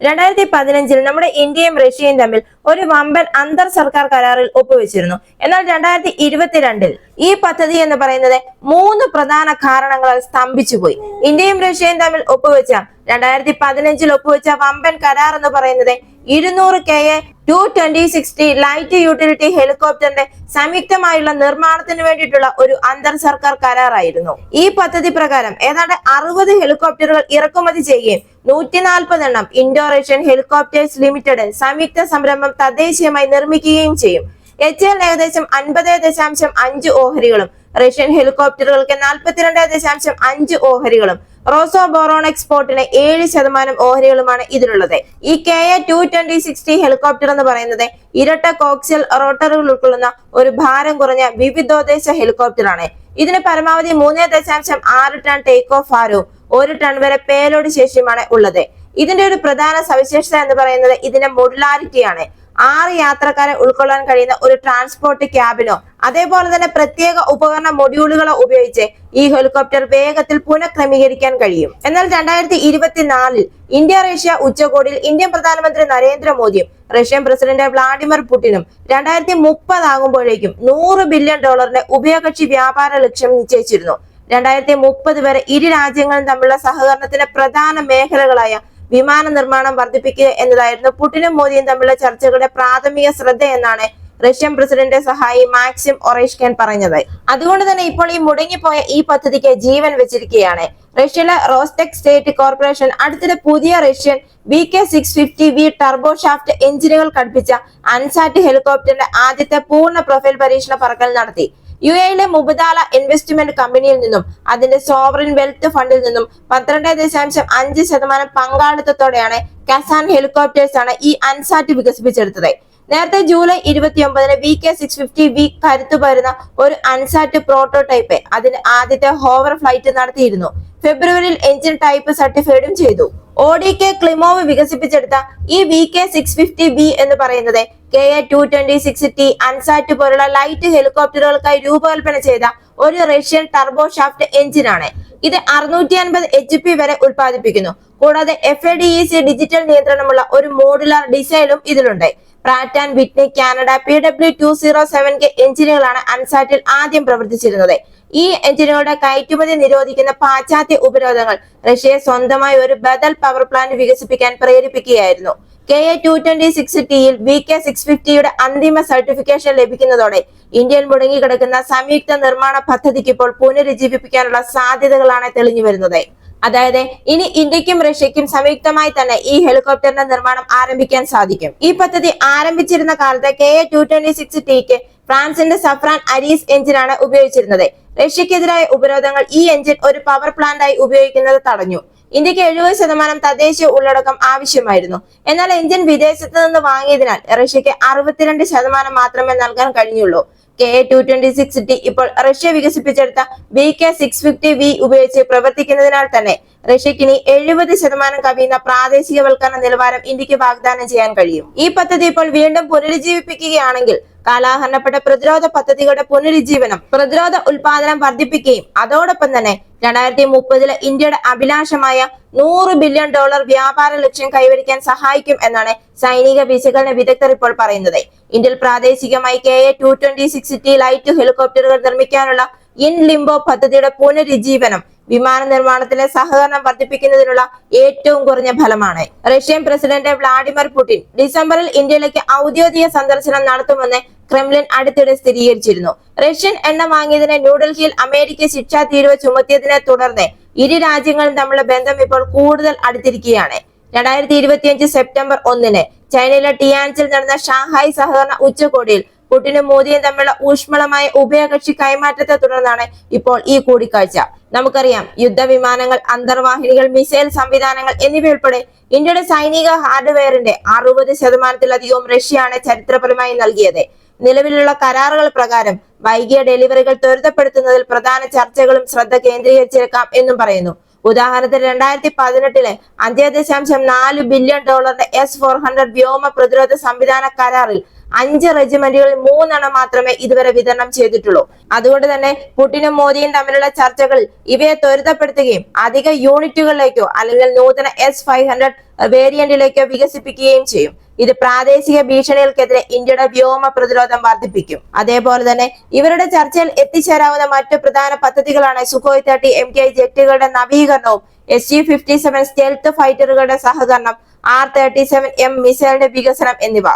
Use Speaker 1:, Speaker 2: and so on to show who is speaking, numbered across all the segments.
Speaker 1: രണ്ടായിരത്തി പതിനഞ്ചിൽ നമ്മുടെ ഇന്ത്യയും റഷ്യയും തമ്മിൽ ഒരു വമ്പൻ അന്തർ സർക്കാർ കരാറിൽ ഒപ്പുവെച്ചിരുന്നു. എന്നാൽ രണ്ടായിരത്തി ഇരുപത്തിരണ്ടിൽ ഈ പദ്ധതി എന്ന് പറയുന്നത് മൂന്ന് പ്രധാന കാരണങ്ങളാൽ സ്തംഭിച്ചുപോയി. ഇന്ത്യയും റഷ്യയും തമ്മിൽ ഒപ്പുവെച്ച രണ്ടായിരത്തി പതിനഞ്ചിൽ ഒപ്പുവെച്ച വമ്പൻ കരാർ എന്ന് പറയുന്നത് ഇരുന്നൂറ് K A two twenty sixty light utility ഹെലികോപ്റ്ററിന്റെ സംയുക്തമായുള്ള നിർമ്മാണത്തിന് വേണ്ടിയിട്ടുള്ള ഒരു അന്തർ സർക്കാർ കരാറായിരുന്നു. ഈ പദ്ധതി പ്രകാരം ഏതാണ്ട് അറുപത് ഹെലികോപ്റ്ററുകൾ ഇറക്കുമതി ചെയ്യുകയും നൂറ്റി നാൽപ്പത് എണ്ണം ഇൻഡോ റഷ്യൻ ഹെലികോപ്റ്റേഴ്സ് ലിമിറ്റഡ് സംയുക്ത സംരംഭം തദ്ദേശീയമായി നിർമ്മിക്കുകയും ചെയ്യും. എച്ച് എൽ ഏകദേശം അൻപത് ദശാംശം അഞ്ച് ഓഹരികളും റഷ്യൻ ഹെലികോപ്റ്ററുകൾക്ക് നാൽപ്പത്തിരണ്ട് ദശാംശം അഞ്ച് ഓഹരികളും റോസോ ബോറോൺ എക്സ്പോർട്ടിന് ഏഴ് ശതമാനം ഓഹരികളുമാണ് ഇതിലുള്ളത്. ഈ K A two twenty sixty helicopter എന്ന് പറയുന്നത് ഇരട്ട കോക്സിൽ റോട്ടറുകൾ ഉൾക്കൊള്ളുന്ന ഒരു ഭാരം കുറഞ്ഞ വിവിധോദ്ദേശ ഹെലികോപ്റ്ററാണ്. ഇതിന് പരമാവധി മൂന്ന് ദശാംശം ആറ് ടൺ ടേക്ക് ഓഫ് ഭാരവും ഒരു ടൺ വരെ പേലോഡ് ശേഷിയുമാണ് ഉള്ളത്. ഇതിന്റെ ഒരു പ്രധാന സവിശേഷത എന്ന് പറയുന്നത് ഇതിന്റെ മോഡുലാരിറ്റിയാണ് ആറ് യാത്രക്കാരെ ഉൾക്കൊള്ളാൻ കഴിയുന്ന ഒരു ട്രാൻസ്പോർട്ട് ക്യാബിനോ അതേപോലെ തന്നെ പ്രത്യേക ഉപകരണ മൊഡ്യൂളുകളോ ഉപയോഗിച്ച് ഈ ഹെലികോപ്റ്റർ വേഗത്തിൽ പുനഃക്രമീകരിക്കാൻ കഴിയും. എന്നാൽ രണ്ടായിരത്തി ഇരുപത്തിനാലിൽ ഇന്ത്യ റഷ്യ ഉച്ചകോടിയിൽ ഇന്ത്യൻ പ്രധാനമന്ത്രി നരേന്ദ്രമോദിയും റഷ്യൻ പ്രസിഡന്റ് വ്ളാഡിമിർ പുടിനും രണ്ടായിരത്തി മുപ്പതാകുമ്പോഴേക്കും നൂറ് ബില്യൺ ഡോളറിന്റെ ഉഭയകക്ഷി വ്യാപാര ലക്ഷ്യം നിശ്ചയിച്ചിരുന്നു. രണ്ടായിരത്തി മുപ്പത് വരെ ഇരു രാജ്യങ്ങളും തമ്മിലുള്ള സഹകരണത്തിന്റെ പ്രധാന മേഖലകളായ വിമാന നിർമ്മാണം വർദ്ധിപ്പിക്കുക എന്നതായിരുന്നു പുടിനും മോദിയും തമ്മിലുള്ള ചർച്ചകളുടെ പ്രാഥമിക ശ്രദ്ധ എന്നാണ് റഷ്യൻ പ്രസിഡന്റ് സഹായി മാക്സിം ഒറേഷ്കൻ പറഞ്ഞത്. അതുകൊണ്ട് തന്നെ ഇപ്പോൾ ഈ മുടങ്ങിപ്പോയ ഈ പദ്ധതിക്ക് ജീവൻ വെച്ചിരിക്കുകയാണ്. റഷ്യയിലെ റോസ്റ്റെക് സ്റ്റേറ്റ് കോർപ്പറേഷൻ അടുത്തിടെ പുതിയ Russian B K six fifty V turbo shaft എഞ്ചിനുകൾ ഘടിപ്പിച്ച അൻസാറ്റ് ഹെലികോപ്റ്ററിന്റെ ആദ്യത്തെ പൂർണ പ്രൊഫൈൽ പരീക്ഷണ പറക്കൽ നടത്തി. യു എയിലെ മുബദാല ഇൻവെസ്റ്റ്മെന്റ് കമ്പനിയിൽ നിന്നും അതിന്റെ സോവറിൻ വെൽത്ത് ഫണ്ടിൽ നിന്നും പന്ത്രണ്ട് ദശാംശം അഞ്ച് ശതമാനം പങ്കാളിത്തത്തോടെയാണ് കസാൻ ഹെലികോപ്റ്റേഴ്സ് ആണ് ഈ അൻസാറ്റ് വികസിപ്പിച്ചെടുത്തത്. നേരത്തെ July ഇരുപത്തിയൊമ്പതിന് V K six fifty V കരുത്തു പരുന്ന ഒരു അൻസാറ്റ് പ്രോട്ടോടൈപ്പ് അതിന് ആദ്യത്തെ ഹോവർ ഫ്ലൈറ്റ് നടത്തിയിരുന്നു. ഫെബ്രുവരിയിൽ എഞ്ചിൻ ടൈപ്പ് സർട്ടിഫൈഡും ചെയ്തു. ഓഡി കെ ക്ലിമോവ് വികസിപ്പിച്ചെടുത്ത ഈ V K six fifty B എന്ന് പറയുന്നത് K A two twenty six T Ansat പോലുള്ള ലൈറ്റ് ഹെലികോപ്റ്ററുകൾക്കായി രൂപകൽപ്പന ചെയ്ത ഒരു റഷ്യൻ ടർബോ ഷാഫ്റ്റ് എഞ്ചിനാണ് ഇത് അറുന്നൂറ്റി അൻപത് എച്ച് പി വരെ ഉൽപ്പാദിപ്പിക്കുന്നു. കൂടാതെ F A D E C digital നിയന്ത്രണമുള്ള ഒരു മോഡുലാർ ഡിസൈനും ഇതിലുണ്ട്. Pratt and Whitney Canada P W two zero seven K എഞ്ചിനുകളാണ് അൻസാറ്റിൽ ആദ്യം പ്രവർത്തിച്ചിരുന്നത്. ഈ എഞ്ചിനുകളുടെ കയറ്റുമതി നിരോധിക്കുന്ന പാശ്ചാത്യ ഉപരോധങ്ങൾ റഷ്യയെ സ്വന്തമായി ഒരു ബദൽ പവർ പ്ലാന്റ് വികസിപ്പിക്കാൻ പ്രേരിപ്പിക്കുകയായിരുന്നു. K A two twenty six ടിയിൽ വി കെ സിക്സ് ഫിഫ്റ്റിയുടെ അന്തിമ സർട്ടിഫിക്കേഷൻ ലഭിക്കുന്നതോടെ ഇന്ത്യയിൽ മുടങ്ങിക്കിടക്കുന്ന സംയുക്ത നിർമ്മാണ പദ്ധതിക്ക് ഇപ്പോൾ പുനരുജ്ജീവിപ്പിക്കാനുള്ള സാധ്യതകളാണ് തെളിഞ്ഞു വരുന്നത് അതായത് ഇനി ഇന്ത്യക്കും റഷ്യക്കും സംയുക്തമായി തന്നെ ഈ ഹെലികോപ്റ്ററിന്റെ നിർമ്മാണം ആരംഭിക്കാൻ സാധിക്കും. ഈ പദ്ധതി ആരംഭിച്ചിരുന്ന കാലത്ത് K A two twenty six tick ഫ്രാൻസിന്റെ സഫ്രാൻ അരീസ് എഞ്ചിനാണ് ഉപയോഗിച്ചിരുന്നത്. റഷ്യക്കെതിരായ ഉപരോധങ്ങൾ ഈ എഞ്ചിൻ ഒരു പവർ പ്ലാന്റായി ഉപയോഗിക്കുന്നത് തടഞ്ഞു. ഇന്ത്യയ്ക്ക് എഴുപത് ശതമാനം തദ്ദേശീയ ഉള്ളടക്കം ആവശ്യമായിരുന്നു. എന്നാൽ എഞ്ചിൻ വിദേശത്ത് നിന്ന് വാങ്ങിയതിനാൽ റഷ്യക്ക് അറുപത്തിരണ്ട് ശതമാനം മാത്രമേ നൽകാൻ കഴിഞ്ഞുള്ളൂ. K two twenty six T ഇപ്പോൾ റഷ്യ വികസിപ്പിച്ചെടുത്ത B K six fifty V ഉപയോഗിച്ച് പ്രവർത്തിക്കുന്നതിനാൽ തന്നെ റഷ്യക്ക് ഇനി എഴുപത് ശതമാനം കവിയുന്ന പ്രാദേശികവൽക്കരണ നിലവാരം ഇന്ത്യയ്ക്ക് വാഗ്ദാനം ചെയ്യാൻ കഴിയും. ഈ പദ്ധതി ഇപ്പോൾ വീണ്ടും പുനരുജ്ജീവിപ്പിക്കുകയാണെങ്കിൽ കാലാഹരണപ്പെട്ട പ്രതിരോധ പദ്ധതികളുടെ പുനരുജ്ജീവനം പ്രതിരോധ ഉൽപാദനം വർദ്ധിപ്പിക്കുകയും അതോടൊപ്പം തന്നെ രണ്ടായിരത്തി മുപ്പതിലെ ഇന്ത്യയുടെ അഭിലാഷമായ നൂറ് ബില്യൺ ഡോളർ വ്യാപാര ലക്ഷ്യം കൈവരിക്കാൻ സഹായിക്കും എന്നാണ് സൈനിക വിശകലന വിദഗ്ധർ ഇപ്പോൾ പറയുന്നത്. ഇന്ത്യയിൽ പ്രാദേശികമായി K A two twenty six T light ഹെലികോപ്റ്ററുകൾ നിർമ്മിക്കാനുള്ള ഇൻ ലിംബോ പദ്ധതിയുടെ പുനരുജ്ജീവനം വിമാന നിർമ്മാണത്തിലെ സഹകരണം വർദ്ധിപ്പിക്കുന്നതിനുള്ള ഏറ്റവും കുറഞ്ഞ ഫലമാണ്. റഷ്യൻ പ്രസിഡന്റ് വ്ളാഡിമിർ പുടിൻ ഡിസംബറിൽ ഇന്ത്യയിലേക്ക് ഔദ്യോഗിക സന്ദർശനം നടത്തുമെന്ന് ക്രെംലിൻ അടുത്തിടെ സ്ഥിരീകരിച്ചിരുന്നു. റഷ്യൻ എണ്ണ വാങ്ങിയതിന് ന്യൂഡൽഹിയിൽ അമേരിക്ക ശിക്ഷാ തീരുവ ചുമത്തിയതിനെ തുടർന്ന് ഇരു രാജ്യങ്ങളും തമ്മിലുള്ള ബന്ധം ഇപ്പോൾ കൂടുതൽ അടുത്തിരിക്കുകയാണ്. രണ്ടായിരത്തി ഇരുപത്തിയഞ്ച് സെപ്റ്റംബർ ഒന്നിന് ചൈനയിലെ ടിയാൻസിൽ നടന്ന ഷാങ്ഹായ് സഹകരണ ഉച്ചകോടിയിൽ പുടിനും മോദിയും തമ്മിലുള്ള ഊഷ്മളമായ ഉഭയകക്ഷി കൈമാറ്റത്തെ തുടർന്നാണ് ഇപ്പോൾ ഈ കൂടിക്കാഴ്ച. നമുക്കറിയാം യുദ്ധവിമാനങ്ങൾ അന്തർവാഹിനികൾ മിസൈൽ സംവിധാനങ്ങൾ എന്നിവയുൾപ്പെടെ ഇന്ത്യയുടെ സൈനിക ഹാർഡ്വെയറിന്റെ അറുപത് ശതമാനത്തിലധികവും റഷ്യയാണ് ചരിത്രപരമായി നൽകിയത്. നിലവിലുള്ള കരാറുകൾ പ്രകാരം വൈകിയ ഡെലിവറികൾ ത്വരിതപ്പെടുത്തുന്നതിൽ പ്രധാന ചർച്ചകളും ശ്രദ്ധ കേന്ദ്രീകരിച്ചേക്കാം എന്നും പറയുന്നു. ഉദാഹരണത്തിന് രണ്ടായിരത്തി പതിനെട്ടിലെ അഞ്ച് ദശാംശം നാല് ബില്യൺ ഡോളറിന്റെ എസ് ഫോർ ഹൺഡ്രഡ് വ്യോമ പ്രതിരോധ സംവിധാന കരാറിൽ അഞ്ച് റെജിമെന്റുകളിൽ മൂന്നെണ്ണം മാത്രമേ ഇതുവരെ വിതരണം ചെയ്തിട്ടുള്ളൂ. അതുകൊണ്ട് തന്നെ പുടിനും മോദിയും തമ്മിലുള്ള ചർച്ചകൾ ഇവയെ ത്വരിതപ്പെടുത്തുകയും അധിക യൂണിറ്റുകളിലേക്കോ അല്ലെങ്കിൽ നൂതന എസ് ഫൈവ് ഹൺഡ്രഡ് വേരിയന്റിലേക്കോ വികസിപ്പിക്കുകയും ചെയ്യും. ഇത് പ്രാദേശിക ഭീഷണികൾക്കെതിരെ ഇന്ത്യയുടെ വ്യോമ പ്രതിരോധം വർദ്ധിപ്പിക്കും. അതേപോലെ തന്നെ ഇവരുടെ ചർച്ചയിൽ എത്തിച്ചേരാവുന്ന മറ്റു പ്രധാന പദ്ധതികളാണ് സുഖോയ് തേർട്ടി എം കെ ജെറ്റുകളുടെ നവീകരണവും S G fifty seven stealth ഫൈറ്ററുകളുടെ സഹകരണം ആർ തേർട്ടി സെവൻ എം മിസൈലിന്റെ വികസനം എന്നിവ.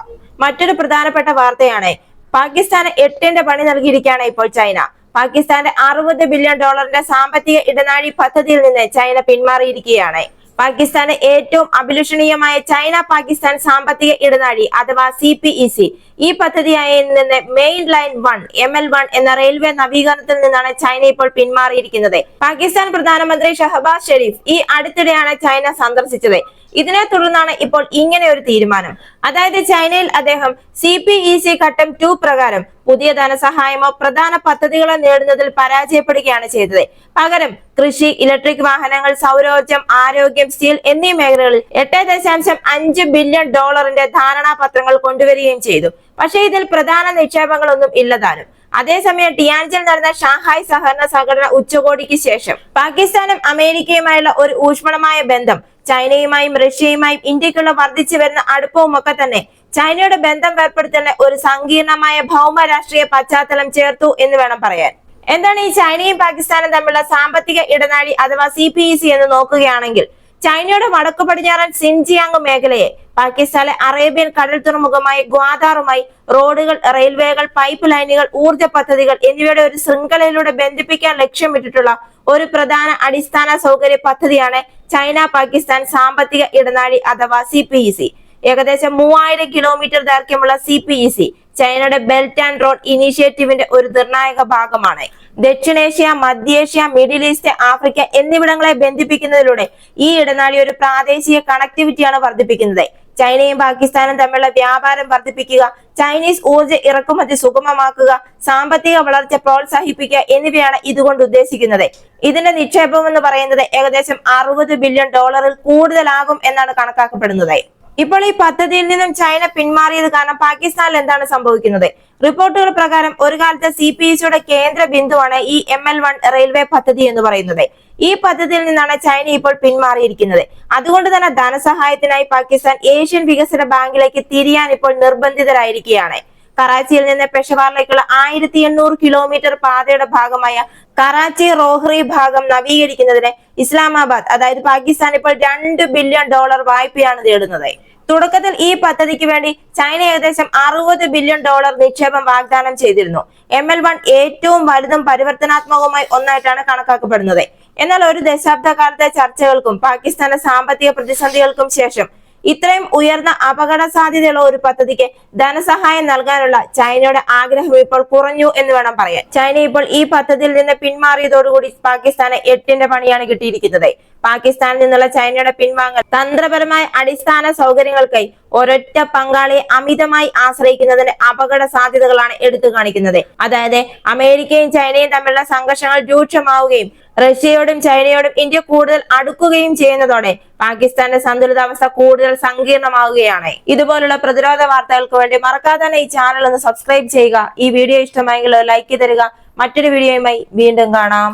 Speaker 1: മറ്റൊരു പ്രധാനപ്പെട്ട വാർത്തയാണ് പാകിസ്ഥാന് എട്ടിന്റെ പണി നൽകിയിരിക്കുകയാണ് ഇപ്പോൾ ചൈന. പാകിസ്ഥാന്റെ അറുപത് ബില്യൺ ഡോളറിന്റെ സാമ്പത്തിക ഇടനാഴി പദ്ധതിയിൽ നിന്ന് ചൈന പിന്മാറിയിരിക്കുകയാണ്. പാകിസ്ഥാന് ഏറ്റവും അഭിലഷണീയമായ ചൈന പാകിസ്ഥാൻ സാമ്പത്തിക ഇടനാഴി അഥവാ സി പി ഇ സി ഈ പദ്ധതിയായി നിന്ന് main line one M L one എന്ന റെയിൽവേ നവീകരണത്തിൽ നിന്നാണ് ചൈന ഇപ്പോൾ പിന്മാറിയിരിക്കുന്നത്. പാകിസ്ഥാൻ പ്രധാനമന്ത്രി ഷഹബാസ് ഷെരീഫ് ഈ അടുത്തിടെയാണ് ചൈന സന്ദർശിച്ചത്. ഇതിനെ തുടർന്നാണ് ഇപ്പോൾ ഇങ്ങനെ ഒരു തീരുമാനം. അതായത് ചൈനയിൽ അദ്ദേഹം സി പി ഇ സി ഘട്ടം ടു പ്രകാരം പുതിയ ധനസഹായമോ പ്രധാന പദ്ധതികളോ നേടുന്നതിൽ പരാജയപ്പെടുകയാണ് ചെയ്തത്. പകരം കൃഷി ഇലക്ട്രിക് വാഹനങ്ങൾ സൗരോർജം ആരോഗ്യം സ്റ്റീൽ എന്നീ മേഖലകളിൽ എട്ട് ദശാംശം അഞ്ച് ബില്യൺ ഡോളറിന്റെ ധാരണാപത്രങ്ങൾ കൊണ്ടുവരികയും ചെയ്തു. പക്ഷേ ഇതിൽ പ്രധാന നിക്ഷേപങ്ങളൊന്നും ഇല്ലതാനും അതേസമയം ടിയാൻജിൽ നടന്ന ഷാങ്ഹായ് സഹകരണ സംഘടന ഉച്ചകോടിക്ക് ശേഷം പാകിസ്ഥാനും അമേരിക്കയുമായുള്ള ഒരു ഊഷ്മളമായ ബന്ധം ചൈനയുമായും റഷ്യയുമായും ഇന്ത്യക്കുള്ള വർദ്ധിച്ചു വരുന്ന അടുപ്പവും ഒക്കെ തന്നെ ചൈനയുടെ ബന്ധം ഏർപ്പെടുത്തുന്ന ഒരു സങ്കീർണമായ ഭൗമ രാഷ്ട്രീയ പശ്ചാത്തലം ചേർത്തു എന്ന് വേണം പറയാൻ. എന്താണ് ഈ ചൈനയും പാകിസ്ഥാനും തമ്മിലുള്ള സാമ്പത്തിക ഇടനാഴി അഥവാ സി പി ഇ സി എന്ന് നോക്കുകയാണെങ്കിൽ ചൈനയുടെ വടക്കു പടിഞ്ഞാറൻ സിൻജിയാങ് മേഖലയെ പാകിസ്ഥാനിലെ അറേബ്യൻ കടൽ തുറമുഖമായ ഗ്വാദാറുമായി റോഡുകൾ റെയിൽവേകൾ പൈപ്പ് ലൈനുകൾ ഊർജ പദ്ധതികൾ എന്നിവയുടെ ഒരു ശൃംഖലയിലൂടെ ബന്ധിപ്പിക്കാൻ ലക്ഷ്യമിട്ടിട്ടുള്ള ഒരു പ്രധാന അടിസ്ഥാന സൗകര്യ പദ്ധതിയാണ് ചൈന പാകിസ്ഥാൻ സാമ്പത്തിക ഇടനാഴി അഥവാ സി പി ഇ സി ഏകദേശം മൂവായിരം കിലോമീറ്റർ ദൈർഘ്യമുള്ള സി പി ഇ സി ചൈനയുടെ ബെൽറ്റ് ആൻഡ് റോഡ് ഇനീഷ്യേറ്റീവിന്റെ ഒരു നിർണായക ഭാഗമാണ്. ദക്ഷിണേഷ്യ മധ്യേഷ്യ മിഡിൽ ഈസ്റ്റ് ആഫ്രിക്ക എന്നിവിടങ്ങളെ ബന്ധിപ്പിക്കുന്നതിലൂടെ ഈ ഇടനാഴി ഒരു പ്രാദേശിക കണക്ടിവിറ്റിയാണ് വർദ്ധിപ്പിക്കുന്നത്. ചൈനയും പാകിസ്ഥാനും തമ്മിലുള്ള വ്യാപാരം വർദ്ധിപ്പിക്കുക ചൈനീസ് ഊർജ ഇറക്കുമതി സുഗമമാക്കുക സാമ്പത്തിക വളർച്ച പ്രോത്സാഹിപ്പിക്കുക എന്നിവയാണ് ഇതുകൊണ്ട് ഉദ്ദേശിക്കുന്നത്. ഇതിന്റെ നിക്ഷേപം എന്ന് പറയുന്നത് ഏകദേശം അറുപത് ബില്യൺ ഡോളറിൽ കൂടുതലാകും എന്നാണ് കണക്കാക്കപ്പെടുന്നത്. ഇപ്പോൾ ഈ പദ്ധതിയിൽ നിന്നും ചൈന പിന്മാറിയത് കാരണം പാകിസ്ഥാനിൽ എന്താണ് സംഭവിക്കുന്നത്? റിപ്പോർട്ടുകൾ പ്രകാരം ഒരു കാലത്ത് സി പി സിയുടെ കേന്ദ്ര ബിന്ദുവാണ് ഈ എം എൽ വൺ റെയിൽവേ പദ്ധതി എന്ന് പറയുന്നത്. ഈ പദ്ധതിയിൽ നിന്നാണ് ചൈന ഇപ്പോൾ പിന്മാറിയിരിക്കുന്നത്. അതുകൊണ്ട് തന്നെ ധനസഹായത്തിനായി പാകിസ്ഥാൻ ഏഷ്യൻ വികസന ബാങ്കിലേക്ക് തിരിയാൻ ഇപ്പോൾ നിർബന്ധിതരായിരിക്കുകയാണ്. കറാച്ചിയിൽ നിന്ന് പെഷവാറിലേക്കുള്ള ആയിരത്തി എണ്ണൂറ് കിലോമീറ്റർ പാതയുടെ ഭാഗമായ കറാച്ചി റോഹ്റി ഭാഗം നവീകരിക്കുന്നതിന് ഇസ്ലാമാബാദ് അതായത് പാകിസ്ഥാൻ ഇപ്പോൾ രണ്ട് ബില്യൺ ഡോളർ വായ്പയാണ് നേടുന്നത്. തുടക്കത്തിൽ ഈ പദ്ധതിക്ക് വേണ്ടി ചൈന ഏകദേശം അറുപത് ബില്യൺ ഡോളർ നിക്ഷേപം വാഗ്ദാനം ചെയ്തിരുന്നു. എം എൽ വൺ ഏറ്റവും വലുതും പരിവർത്തനാത്മകവുമായി ഒന്നായിട്ടാണ് കണക്കാക്കപ്പെടുന്നത്. എന്നാൽ ഒരു ദശാബ്ദ കാലത്തെ ചർച്ചകൾക്കും പാകിസ്ഥാന്റെ സാമ്പത്തിക പ്രതിസന്ധികൾക്കും ശേഷം ഇത്രയും ഉയർന്ന അപകട സാധ്യതയുള്ള ഒരു പദ്ധതിക്ക് ധനസഹായം നൽകാനുള്ള ചൈനയുടെ ആഗ്രഹം ഇപ്പോൾ കുറഞ്ഞു എന്ന് വേണം പറയാൻ. ചൈന ഇപ്പോൾ ഈ പദ്ധതിയിൽ നിന്ന് പിന്മാറിയതോടുകൂടി പാകിസ്ഥാന് എട്ടിന്റെ പണിയാണ് കിട്ടിയിരിക്കുന്നത്. പാകിസ്ഥാനിൽ നിന്നുള്ള ചൈനയുടെ പിൻവാങ്ങൽ തന്ത്രപരമായ അടിസ്ഥാന സൗകര്യങ്ങൾക്കായി ഒരൊറ്റ പങ്കാളിയെ അമിതമായി ആശ്രയിക്കുന്നതിന്റെ അപകട സാധ്യതകളാണ് എടുത്തു കാണിക്കുന്നത്. അതായത് അമേരിക്കയും ചൈനയും തമ്മിലുള്ള സംഘർഷങ്ങൾ രൂക്ഷമാവുകയും റഷ്യയോടും ചൈനയോടും ഇന്ത്യ കൂടുതൽ അടുക്കുകയും ചെയ്യുന്നതോടെ പാകിസ്ഥാന്റെ സന്തുലിതാവസ്ഥ കൂടുതൽ സങ്കീർണമാവുകയാണ്. ഇതുപോലുള്ള പ്രതിരോധ വാർത്തകൾക്ക് വേണ്ടി മറക്കാതെ തന്നെ ഈ ചാനൽ ഒന്ന് സബ്സ്ക്രൈബ് ചെയ്യുക. ഈ വീഡിയോ ഇഷ്ടമായെങ്കിൽ ലൈക്ക് തരിക. മറ്റൊരു വീഡിയോയുമായി വീണ്ടും കാണാം.